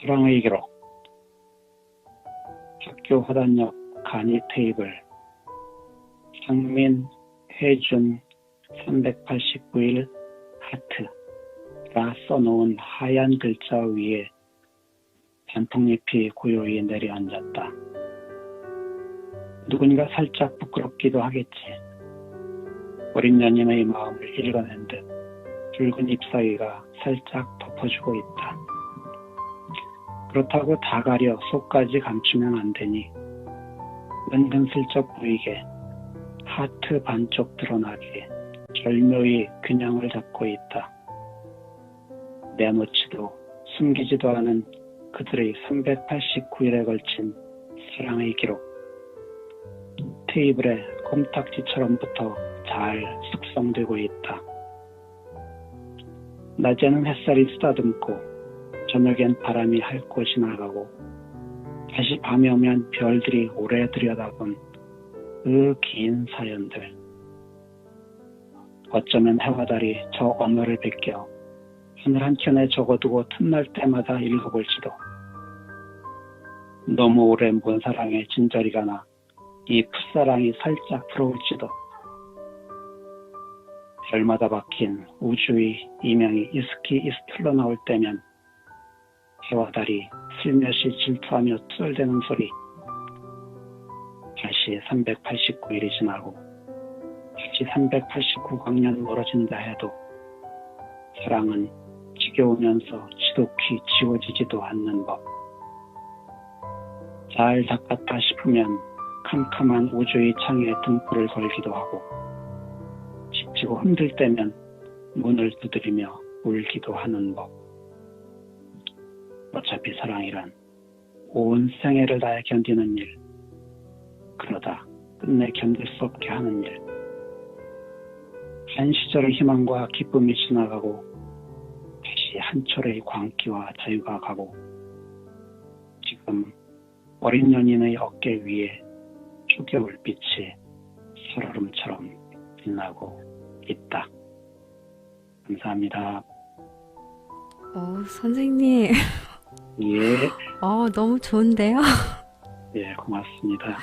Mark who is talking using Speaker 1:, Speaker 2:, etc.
Speaker 1: 사랑의 기록 학교 화단역 간이 테이블 상민 회준 389일 하트라 써놓은 하얀 글자 위에 단풍잎이 고요히 내려앉았다. 누군가 살짝 부끄럽기도 하겠지. 어린 연인의 마음을 읽어낸 듯 붉은 잎사귀가 살짝 덮어주고 있다. 그렇다고 다 가려 속까지 감추면 안 되니 은근슬쩍 보이게 하트 반쪽 드러나게 절묘히 균형을 잡고 있다. 내놓지도 숨기지도 않은 그들의 389일에 걸친 사랑의 기록. 테이블에 꼼딱지처럼 붙어 잘 숙성되고 있다. 낮에는 햇살이 쓰다듬고 저녁엔 바람이 할곳이 나가고 다시 밤이 오면 별들이 오래 들여다본 그 긴 사연들. 어쩌면 해와 달이 저 언어를 베껴 하늘 한켠에 적어두고 틈날 때마다 읽어볼지도. 너무 오래 본 사랑의 진저리가 나 이 풋사랑이 살짝 부러울지도. 별마다 박힌 우주의 이명이 이스키 이스틀로 나올 때면 해와 달이 슬며시 질투하며 투덜대는 소리. 다시 389일이 지나고 다시 389광년 멀어진다 해도 사랑은 지겨우면서 지독히 지워지지도 않는 법. 잘 닦았다 싶으면 캄캄한 우주의 창에 등불을 걸기도 하고 지치고 힘들 때면 문을 두드리며 울기도 하는 법. 어차피 사랑이란 온 생애를 다해 견디는 일. 그러다 끝내 견딜 수 없게 하는 일. 한 시절의 희망과 기쁨이 지나가고 다시 한 철의 광기와 자유가 가고 지금 어린 연인의 어깨 위에 초겨울 빛이 살얼음처럼 빛나고 있다. 감사합니다.
Speaker 2: 어, 선생님.
Speaker 1: 예,
Speaker 2: 어, 너무 좋은데요?
Speaker 1: 예, 고맙습니다.